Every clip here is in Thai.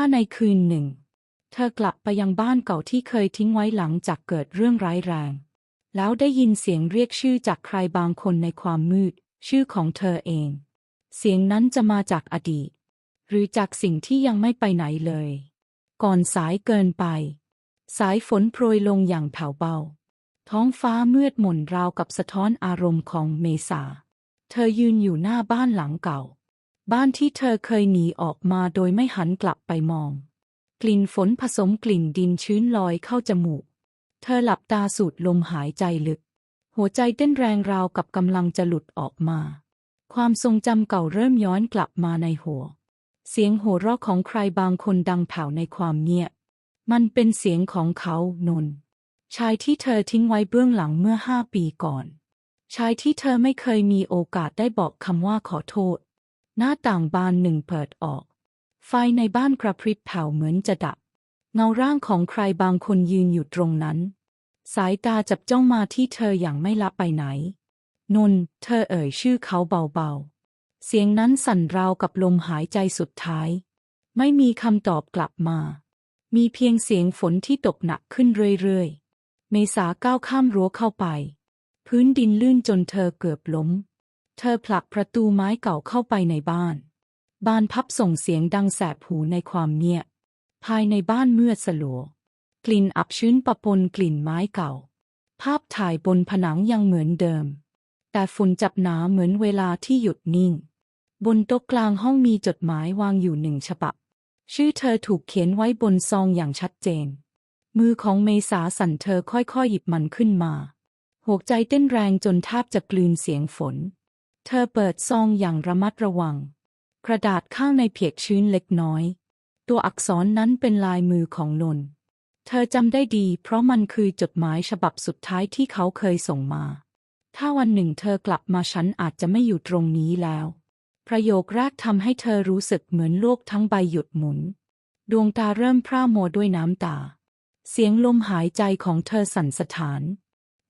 ถ้าในคืนหนึ่ง เธอกลับไปยังบ้านเก่าที่เคยทิ้งไว้หลังจากเกิดเรื่องร้ายแรง แล้วได้ยินเสียงเรียกชื่อจากใครบางคนในความมืด ชื่อของเธอเอง เสียงนั้นจะมาจากอดีต หรือจากสิ่งที่ยังไม่ไปไหนเลย ก่อนสายเกินไป สายฝนโปรยลงอย่างแผ่วเบา ท้องฟ้ามืดมนราวกับสะท้อนอารมณ์ของเมษา เธอยืนอยู่หน้าบ้านหลังเก่า บ้านที่เธอเคยหนีออกมาโดยไม่หันกลับไปมอง กลิ่นฝนผสมกลิ่นดินชื้นลอยเข้าจมูก เธอหลับตาสูดลมหายใจลึก หัวใจเต้นแรงราวกับกำลังจะหลุดออกมา ความทรงจำเก่าเริ่มย้อนกลับมาในหัว เสียงโห่เราะของใครบางคนดังแผ่วในความเงียบ มันเป็นเสียงของเขานน ชายที่เธอทิ้งไว้เบื้องหลังเมื่อห้าปีก่อน ชายที่เธอไม่เคยมีโอกาสได้บอกคำว่าขอโทษ หน้าต่างบานหนึ่งเปิดออก ไฟในบ้านกระพริบแผ่วเหมือนจะดับ เงาร่างของใครบางคนยืนอยู่ตรงนั้น สายตาจับจ้องมาที่เธออย่างไม่ละไปไหน นน เธอเอ่ยชื่อเขาเบาๆ เสียงนั้นสั่นราวกับลมหายใจสุดท้าย ไม่มีคำตอบกลับมา มีเพียงเสียงฝนที่ตกหนักขึ้นเรื่อยๆ เมษาก้าวข้ามรั้วเข้าไป พื้นดินลื่นจนเธอเกือบล้ม เธอผลักประตูไม้เก่าเข้าไปในบ้านบ้านพับส่งเสียงดังแสบหูในความเงียบ ภายในบ้านเมื่อสลัว กลิ่นอับชื้นปะปนกลิ่นไม้เก่า ภาพถ่ายบนผนังยังเหมือนเดิม แต่ฝุ่นจับหนาเหมือนเวลาที่หยุดนิ่ง บนโต๊ะกลางห้องมีจดหมายวางอยู่หนึ่งฉบับ ชื่อเธอถูกเขียนไว้บนซองอย่างชัดเจน มือของเมษาสั่นเธอค่อยๆหยิบมันขึ้นมา หัวใจเต้นแรงจนแทบจะกลืนเสียงฝน เธอเปิดซองอย่างระมัดระวัง กระดาษข้างในเพียกชื้นเล็กน้อย ตัวอักษรนั้นเป็นลายมือของนน เธอจำได้ดี เพราะมันคือจดหมายฉบับสุดท้ายที่เขาเคยส่งมา ถ้าวันหนึ่งเธอกลับมาฉันอาจจะไม่อยู่ตรงนี้แล้ว ประโยคแรกทำให้เธอรู้สึกเหมือนโลกทั้งใบหยุดหมุน ดวงตาเริ่มพร่ามัวด้วยน้ำตา เสียงลมหายใจของเธอสั่นสะท้าน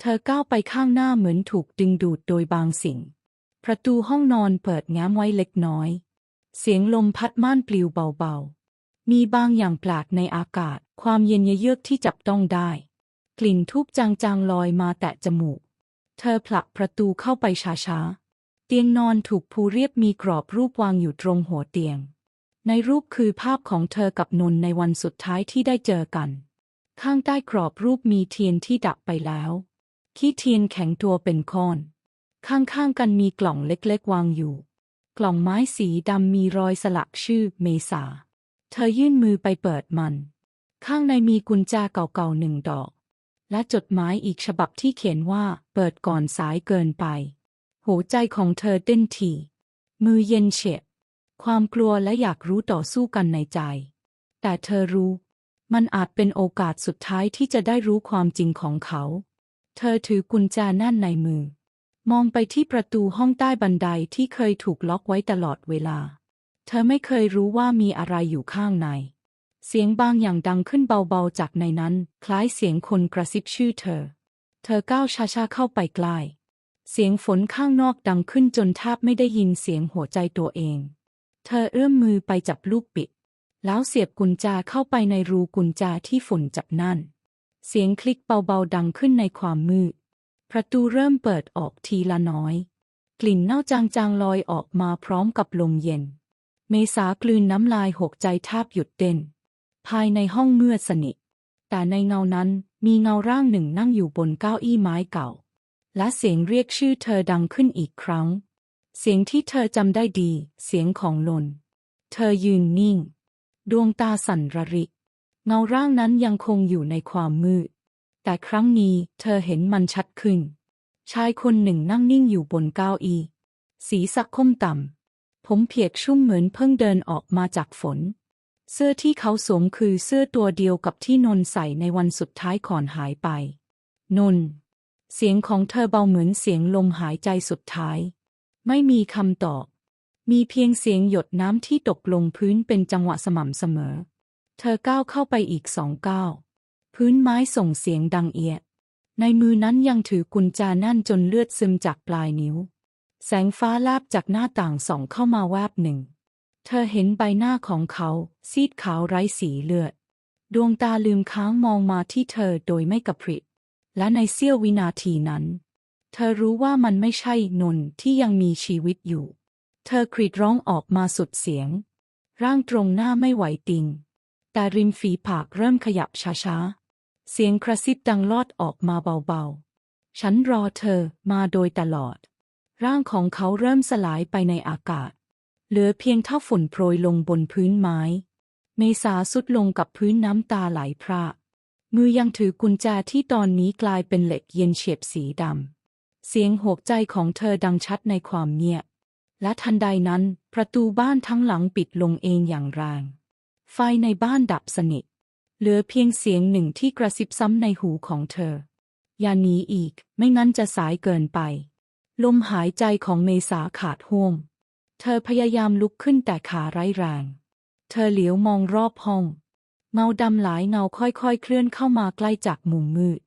เธอก้าวไปข้างหน้าเหมือนถูกดึงดูดโดยบางสิ่ง ประตูห้องนอนเปิดแง้มไว้เล็กน้อย เสียงลมพัดม่านปลิวเบาๆ มีบางอย่างแปลกในอากาศ ความเย็นเยือกที่จับต้องได้ กลิ่นทูบจางๆลอยมาแตะจมูก เธอผลักประตูเข้าไปช้าๆ เตียงนอนถูกปูเรียบมีกรอบรูปวางอยู่ตรงหัวเตียง ในรูปคือภาพของเธอกับนนท์ในวันสุดท้ายที่ได้เจอกัน ข้างใต้กรอบรูปมีเทียนที่ดับไปแล้ว ขี้เทียนแข็งตัวเป็นก้อน ข้างๆกันมีกล่องเล็กๆ วางอยู่ กล่องไม้สีดำมีรอยสลักชื่อเมษา เธอยื่นมือไปเปิดมัน ข้างในมีกุญแจเก่าๆหนึ่งดอก และจดหมายอีกฉบับที่เขียนว่าเปิดก่อนสายเกินไป หัวใจของเธอเต้นถี่มือเย็นเฉียบความกลัวและอยากรู้ต่อสู้กันในใจ แต่เธอรู้ มันอาจเป็นโอกาสสุดท้ายที่จะได้รู้ความจริงของเขา เธอถือกุญแจแน่นในมือ มองไปที่ประตูห้องใต้บันไดที่เคยถูกล็อกไว้ตลอดเวลา เธอไม่เคยรู้ว่ามีอะไรอยู่ข้างใน เสียงบางอย่างดังขึ้นเบาๆจากในนั้น คล้ายเสียงคนกระซิบชื่อเธอ เธอก้าวช้าๆเข้าไปใกล้ เสียงฝนข้างนอกดังขึ้นจนแทบไม่ได้ยินเสียงหัวใจตัวเอง เธอเอื้อมมือไปจับลูกปิด แล้วเสียบกุญแจเข้าไปในรูกุญแจที่ฝนจับนั่น เสียงคลิกเบาๆดังขึ้นในความมืด ประตูเริ่มเปิดออกทีละน้อย กลิ่นเน่าจางๆลอยออกมาพร้อมกับลมเย็น เมษากลืนน้ำลายหกใจแทบหยุดเต้น ภายในห้องมืดสนิท แต่ในเงานั้นมีเงาร่างหนึ่งนั่งอยู่บนเก้าอี้ไม้เก่า และเสียงเรียกชื่อเธอดังขึ้นอีกครั้ง เสียงที่เธอจำได้ดี เสียงของลน เธอยืนนิ่ง ดวงตาสั่นระริก เงาร่างนั้นยังคงอยู่ในความมืด แต่ครั้งนี้เธอเห็นมันชัดขึ้น ชายคนหนึ่งนั่งนิ่งอยู่บนเก้าอี้ศีรษะค่มต่ำ ผมเพียกชุ่มเหมือนเพิ่งเดินออกมาจากฝน เสื้อที่เขาสวมคือเสื้อตัวเดียวกับที่นนใส่ในวันสุดท้ายก่อนหายไป นน เสียงของเธอเบาเหมือนเสียงลมหายใจสุดท้าย ไม่มีคำตอบ มีเพียงเสียงหยดน้ำที่ตกลงพื้นเป็นจังหวะสม่ำเสมอ เธอก้าวเข้าไปอีกสองก้าว พื้นไม้ส่งเสียงดังเอียด ในมือนั้นยังถือกุญแจแน่นจนเลือดซึมจากปลายนิ้ว แสงฟ้าแลบจากหน้าต่างส่องเข้ามาแวบหนึ่ง เธอเห็นใบหน้าของเขา ซีดขาวไร้สีเลือด ดวงตาลืมค้างมองมาที่เธอโดยไม่กระพริบและในเสี้ยววินาทีนั้น เธอรู้ว่ามันไม่ใช่นนท์ที่ยังมีชีวิตอยู่ เธอกรีดร้องออกมาสุดเสียง ร่างตรงหน้าไม่ไหวติง แต่ริมฝีปากเริ่มขยับช้าๆ เสียงกระซิบดังลอดออกมาเบาๆ ฉันรอเธอมาโดยตลอด ร่างของเขาเริ่มสลายไปในอากาศ เหลือเพียงเท่าฝุ่นโปรยลงบนพื้นไม้ เมษาสุดลงกับพื้นน้ำตาไหลพรามือยังถือกุญแจที่ตอนนี้กลายเป็นเหล็กเย็นเฉียบสีดำ เสียงหกใจของเธอดังชัดในความเงียบ และทันใดนั้น ประตูบ้านทั้งหลังปิดลงเองอย่างแรง ไฟในบ้านดับสนิท เหลือเพียงเสียงหนึ่งที่กระซิบซ้ำในหูของเธอ อย่าหนีอีก ไม่งั้นจะสายเกินไป ลมหายใจของเมษาขาดห่วง เธอพยายามลุกขึ้นแต่ขาไร้แรง เธอเหลียวมองรอบห้อง เงาดำหลายเงาค่อยๆ เคลื่อนเข้ามาใกล้จากมุมมืด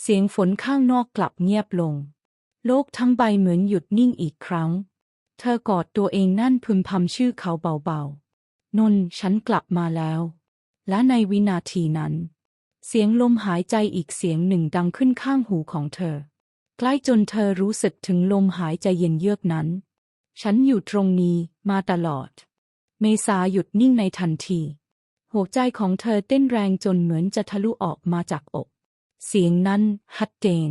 เสียงฝนข้างนอกกลับเงียบลง โลกทั้งใบเหมือนหยุดนิ่งอีกครั้ง เธอกอดตัวเองนั่นพึมพำชื่อเขาเบาๆ นนท์ฉันกลับมาแล้ว และในวินาทีนั้น เสียงลมหายใจอีกเสียงหนึ่งดังขึ้นข้างหูของเธอ ใกล้จนเธอรู้สึกถึงลมหายใจเย็นเยือกนั้น ฉันอยู่ตรงนี้มาตลอด เมษาหยุดนิ่งในทันที หัวใจของเธอเต้นแรงจนเหมือนจะทะลุออกมาจากอก เสียงนั้นฮัดเจน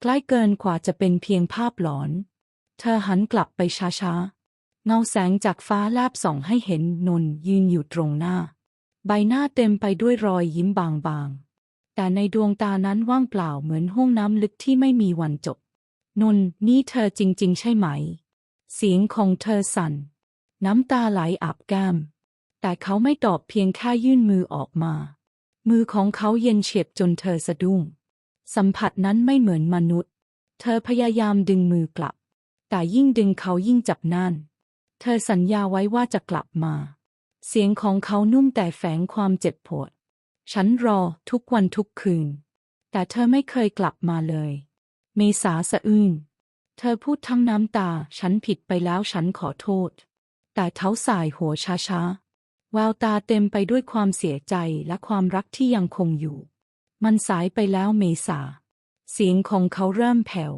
ใกล้เกินกว่าจะเป็นเพียงภาพหลอน เธอหันกลับไปช้าๆ เงาแสงจากฟ้าแลบส่องให้เห็นนนยืนอยู่ตรงหน้า ใบหน้าเต็มไปด้วยรอยยิ้มบางๆ แต่ในดวงตานั้นว่างเปล่าเหมือนห้วงน้ำลึกที่ไม่มีวันจบ นนท์นี่เธอจริง ๆ ใช่ไหม เสียงของเธอสั่น น้ำตาไหลอาบแก้ม แต่เขาไม่ตอบเพียงแค่ยื่นมือออกมา มือของเขาเย็นเฉียบจนเธอสะดุ้ง สัมผัสนั้นไม่เหมือนมนุษย์ เธอพยายามดึงมือกลับ แต่ยิ่งดึงเขายิ่งจับแน่น เธอสัญญาไว้ว่าจะกลับมา เสียงของเขานุ่มแต่แฝงความเจ็บปวด ฉันรอทุกวันทุกคืน แต่เธอไม่เคยกลับมาเลย เมษาสะอื้น เธอพูดทั้งน้ำตา ฉันผิดไปแล้วฉันขอโทษ แต่เขาสายหัวช้าๆ แววตาเต็มไปด้วยความเสียใจและความรักที่ยังคงอยู่ มันสายไปแล้วเมษา เสียงของเขาเริ่มแผ่ว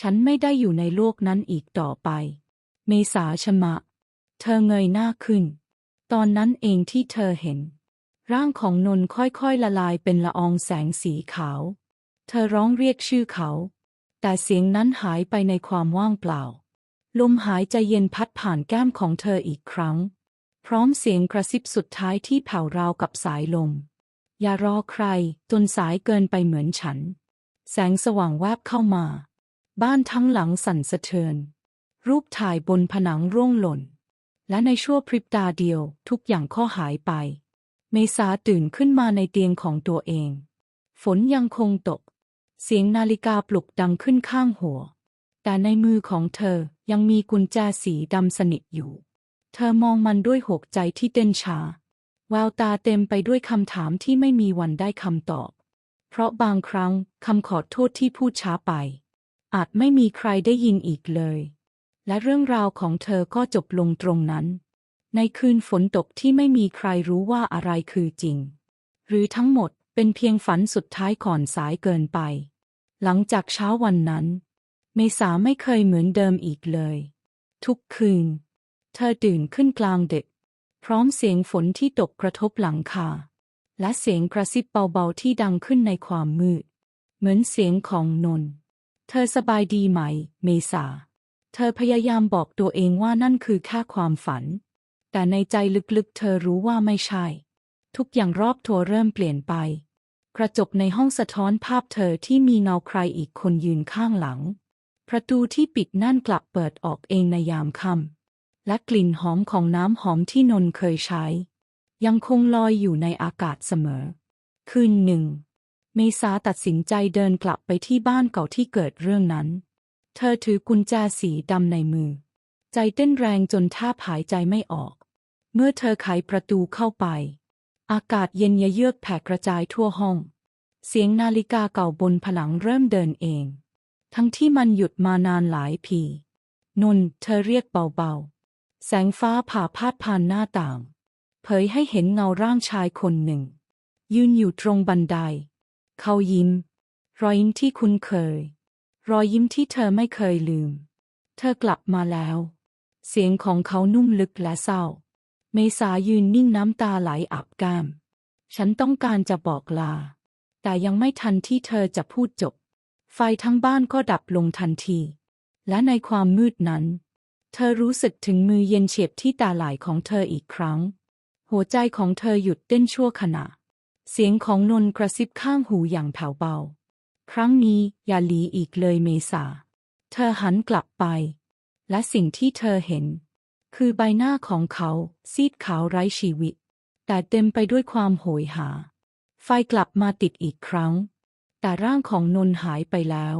ฉันไม่ได้อยู่ในโลกนั้นอีกต่อไป เมษาชะมะ เธอเงยหน้าขึ้น ตอนนั้นเองที่เธอเห็น ร่างของนนท์ค่อยๆละลายเป็นละอองแสงสีขาว เธอร้องเรียกชื่อเขา แต่เสียงนั้นหายไปในความว่างเปล่า ลมหายใจเย็นพัดผ่านแก้มของเธออีกครั้ง พร้อมเสียงกระซิบสุดท้ายที่แผ่วราวกับสายลม อย่ารอใครจนสายเกินไปเหมือนฉัน แสงสว่างแวบเข้ามา บ้านทั้งหลังสั่นสะเทือน รูปถ่ายบนผนังร่วงหล่น และในชั่วพริบตาเดียว ทุกอย่างก็หายไป เมษาตื่นขึ้นมาในเตียงของตัวเอง ฝนยังคงตก เสียงนาฬิกาปลุกดังขึ้นข้างหัว แต่ในมือของเธอยังมีกุญแจสีดำสนิทอยู่ เธอมองมันด้วยหกใจที่เต้นช้าแววตาเต็มไปด้วยคำถามที่ไม่มีวันได้คำตอบ เพราะบางครั้งคำขอโทษที่พูดช้าไป อาจไม่มีใครได้ยินอีกเลย และเรื่องราวของเธอก็จบลงตรงนั้น ในคืนฝนตกที่ไม่มีใครรู้ว่าอะไรคือจริง หรือทั้งหมดเป็นเพียงฝันสุดท้ายก่อนสายเกินไป หลังจากเช้าวันนั้น เมษาไม่เคยเหมือนเดิมอีกเลย ทุกคืน เธอตื่นขึ้นกลางดึก พร้อมเสียงฝนที่ตกกระทบหลังคา และเสียงกระซิบเบาๆที่ดังขึ้นในความมืด เหมือนเสียงของนน เธอสบายดีไหม เมษา เธอพยายามบอกตัวเองว่านั่นคือแค่ความฝัน แต่ในใจลึกๆ เธอรู้ว่าไม่ใช่ ทุกอย่างรอบตัวเริ่มเปลี่ยนไป กระจกในห้องสะท้อนภาพเธอที่มีเงาใครอีกคนยืนข้างหลัง ประตูที่ปิดนั่นกลับเปิดออกเองในยามค่ำและกลิ่นหอมของน้ำหอมที่นนเคยใช้ ยังคงลอยอยู่ในอากาศเสมอ คืนหนึ่ง เมษาตัดสินใจเดินกลับไปที่บ้านเก่าที่เกิดเรื่องนั้น เธอถือกุญแจสีดำในมือ ใจเต้นแรงจนแทบหายใจไม่ออก เมื่อเธอไขประตูเข้าไป อากาศเย็นยะเยือกแผ่กระจายทั่วห้อง เสียงนาฬิกาเก่าบนผนังเริ่มเดินเอง ทั้งที่มันหยุดมานานหลายปีนนท์เธอเรียกเบาๆ แสงฟ้าผ่าพาดผ่านหน้าต่าง เผยให้เห็นเงาร่างชายคนหนึ่ง ยืนอยู่ตรงบันได เขายิ้ม รอยยิ้มที่คุ้นเคย รอยยิ้มที่เธอไม่เคยลืม เธอกลับมาแล้ว เสียงของเขานุ่มลึกและเศร้า เมษายืนนิ่งน้ำตาไหลอาบแก้มฉันต้องการจะบอกลา แต่ยังไม่ทันที่เธอจะพูดจบ ไฟทั้งบ้านก็ดับลงทันที และในความมืดนั้น เธอรู้สึกถึงมือเย็นเฉียบที่ตาไหลของเธออีกครั้ง หัวใจของเธอหยุดเต้นชั่วขณะ เสียงของนนท์กระซิบข้างหูอย่างแผ่วเบา ครั้งนี้อย่าหลีอีกเลยเมษา เธอหันกลับไป และสิ่งที่เธอเห็น คือใบหน้าของเขาซีดขาวไร้ชีวิต แต่เต็มไปด้วยความโหยหา ไฟกลับมาติดอีกครั้ง แต่ร่างของนนท์หายไปแล้ว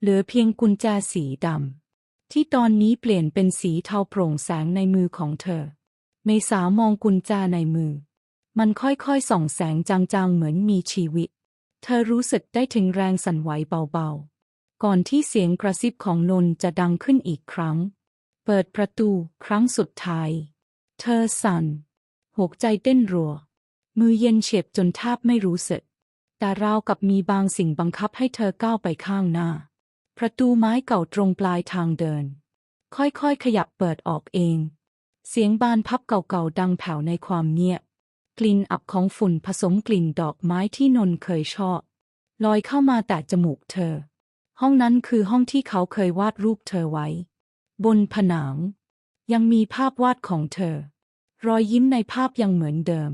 เหลือเพียงกุญแจสีดำที่ตอนนี้เปลี่ยนเป็นสีเทาโปร่งแสงในมือของเธอ เมษามองกุญแจในมือ มันค่อยๆส่องแสงจางๆเหมือนมีชีวิต เธอรู้สึกได้ถึงแรงสั่นไหวเบาๆ ก่อนที่เสียงกระซิบของนนจะดังขึ้นอีกครั้ง เปิดประตูครั้งสุดท้าย เธอสั่นหัวใจเต้นรัว มือเย็นเฉียบจนแทบไม่รู้สึก แต่ราวกับมีบางสิ่งบังคับให้เธอก้าวไปข้างหน้า ประตูไม้เก่าตรงปลายทางเดิน ค่อยๆขยับเปิดออกเอง เสียงบานพับเก่าๆดังแผ่วในความเงียบ กลิ่นอับของฝุ่นผสมกลิ่นดอกไม้ที่นนเคยชอบ ลอยเข้ามาแต่จมูกเธอ ห้องนั้นคือห้องที่เขาเคยวาดรูปเธอไว้ บนผนัง ยังมีภาพวาดของเธอ รอยยิ้มในภาพยังเหมือนเดิม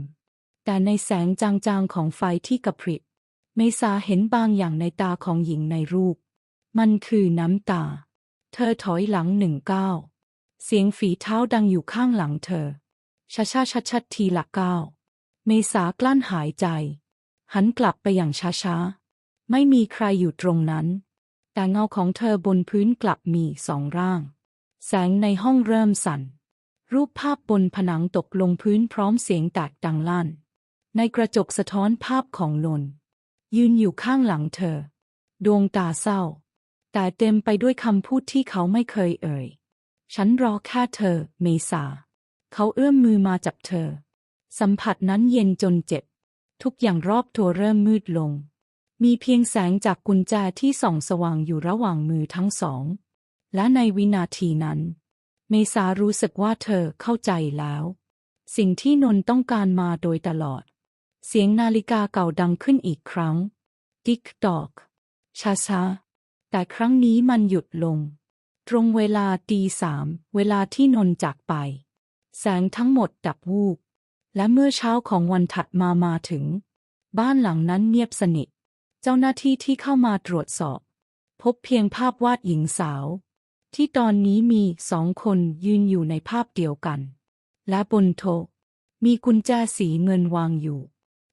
แต่ในแสงจางๆของไฟที่กระพริบเมษาเห็นบางอย่างในตาของหญิงในรูป มันคือน้ำตา เธอถอยหลังหนึ่งก้าวเสียงฝีเท้าดังอยู่ข้างหลังเธอช้าช้าชัดชัดๆทีละก้าว เมษากลั้นหายใจ หันกลับไปอย่างช้าๆ ไม่มีใครอยู่ตรงนั้น แต่เงาของเธอบนพื้นกลับมีสองร่าง แสงในห้องเริ่มสั่น รูปภาพบนผนังตกลงพื้นพร้อมเสียงแตกดังลั่น ในกระจกสะท้อนภาพของนนยืนอยู่ข้างหลังเธอ ดวงตาเศร้า แต่เต็มไปด้วยคำพูดที่เขาไม่เคยเอ่ย ฉันรอแค่เธอ เมษา เขาเอื้อมมือมาจับเธอ สัมผัสนั้นเย็นจนเจ็บ ทุกอย่างรอบตัวเริ่มมืดลง มีเพียงแสงจากกุญแจที่ส่องสว่างอยู่ระหว่างมือทั้งสอง และในวินาทีนั้น เมษารู้สึกว่าเธอเข้าใจแล้ว สิ่งที่นนต้องการมาโดยตลอด เสียงนาฬิกาเก่าดังขึ้นอีกครั้ง ติ๊กตอกช้าแต่ครั้งนี้มันหยุดลง ตรงเวลาตีสามเวลาที่นนจากไป แสงทั้งหมดดับวูบ และเมื่อเช้าของวันถัดมามาถึง บ้านหลังนั้นเงียบสนิท เจ้าหน้าที่ที่เข้ามาตรวจสอบ พบเพียงภาพวาดหญิงสาว ที่ตอนนี้มีสองคนยืนอยู่ในภาพเดียวกัน และบนโต๊ะมีกุญแจสีเงินวางอยู่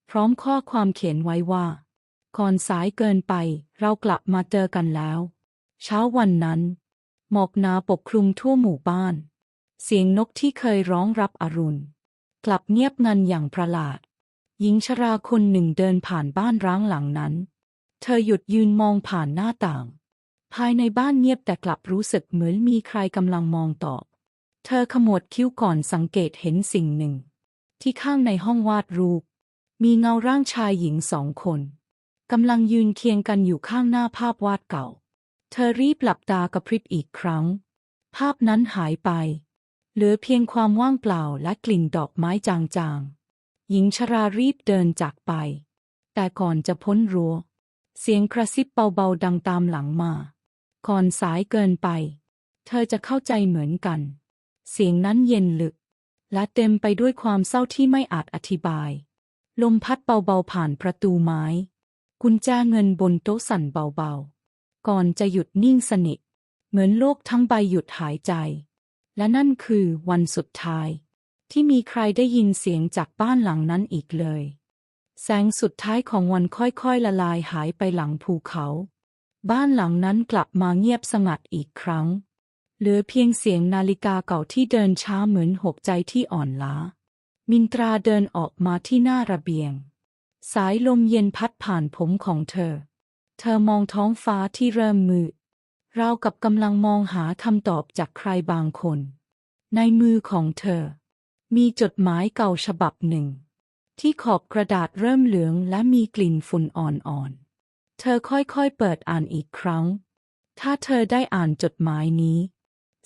พร้อมข้อความเขียนไว้ว่าก่อนสายเกินไปเรากลับมาเจอกันแล้ว เช้าวันนั้น หมอกหนาปกคลุมทั่วหมู่บ้าน เสียงนกที่เคยร้องรับอรุณ กลับเงียบงันอย่างประหลาด หญิงชราคนหนึ่งเดินผ่านบ้านร้างหลังนั้น เธอหยุดยืนมองผ่านหน้าต่าง ภายในบ้านเงียบแต่กลับรู้สึกเหมือนมีใครกำลังมองตอบ เธอขมวดคิ้วก่อนสังเกตเห็นสิ่งหนึ่ง ที่ข้างในห้องวาดรูป มีเงาร่างชายหญิงสองคนกำลังยืนเคียงกันอยู่ข้างหน้าภาพวาดเก่า เธอรีบหลับตากระพริบอีกครั้ง ภาพนั้นหายไป เหลือเพียงความว่างเปล่าและกลิ่นดอกไม้จางๆ หญิงชรารีบเดินจากไป แต่ก่อนจะพ้นรั้ว เสียงกระซิบเบาๆดังตามหลังมา ก่อนสายเกินไป เธอจะเข้าใจเหมือนกัน เสียงนั้นเย็นลึก และเต็มไปด้วยความเศร้าที่ไม่อาจอธิบาย ลมพัดเบาๆผ่านประตูไม้ กุญแจเงินบนโต๊ะสั่นเบาๆ ก่อนจะหยุดนิ่งสนิท เหมือนโลกทั้งใบหยุดหายใจ และนั่นคือวันสุดท้าย ที่มีใครได้ยินเสียงจากบ้านหลังนั้นอีกเลย แสงสุดท้ายของวันค่อยๆละลายหายไปหลังภูเขา บ้านหลังนั้นกลับมาเงียบสงัดอีกครั้ง เหลือเพียงเสียงนาฬิกาเก่าที่เดินช้าเหมือนหกใจที่อ่อนล้า มินตราเดินออกมาที่หน้าระเบียง สายลมเย็นพัดผ่านผมของเธอ เธอมองท้องฟ้าที่เริ่มมืด ราวกับกำลังมองหาคำตอบจากใครบางคน ในมือของเธอ มีจดหมายเก่าฉบับหนึ่ง ที่ขอบกระดาษเริ่มเหลืองและมีกลิ่นฝุ่นอ่อนๆ เธอค่อยๆเปิดอ่านอีกครั้ง ถ้าเธอได้อ่านจดหมายนี้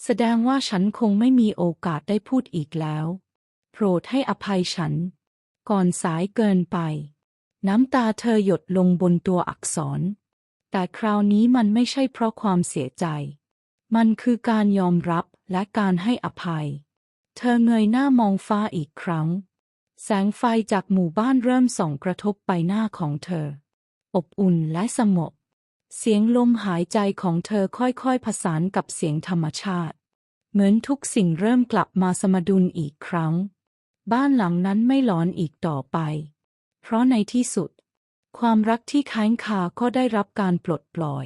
แสดงว่าฉันคงไม่มีโอกาสได้พูดอีกแล้ว โปรดให้อภัยฉัน ก่อนสายเกินไป น้ำตาเธอหยดลงบนตัวอักษร แต่คราวนี้มันไม่ใช่เพราะความเสียใจ มันคือการยอมรับและการให้อภัย เธอเงยหน้ามองฟ้าอีกครั้ง แสงไฟจากหมู่บ้านเริ่มส่องกระทบใบหน้าของเธอ อบอุ่นและสงบเสียงลมหายใจของเธอค่อยๆผสานกับเสียงธรรมชาติ เหมือนทุกสิ่งเริ่มกลับมาสมดุลอีกครั้ง บ้านหลังนั้นไม่หลอนอีกต่อไป เพราะในที่สุด ความรักที่ค้างคาก็ได้รับการปลดปล่อย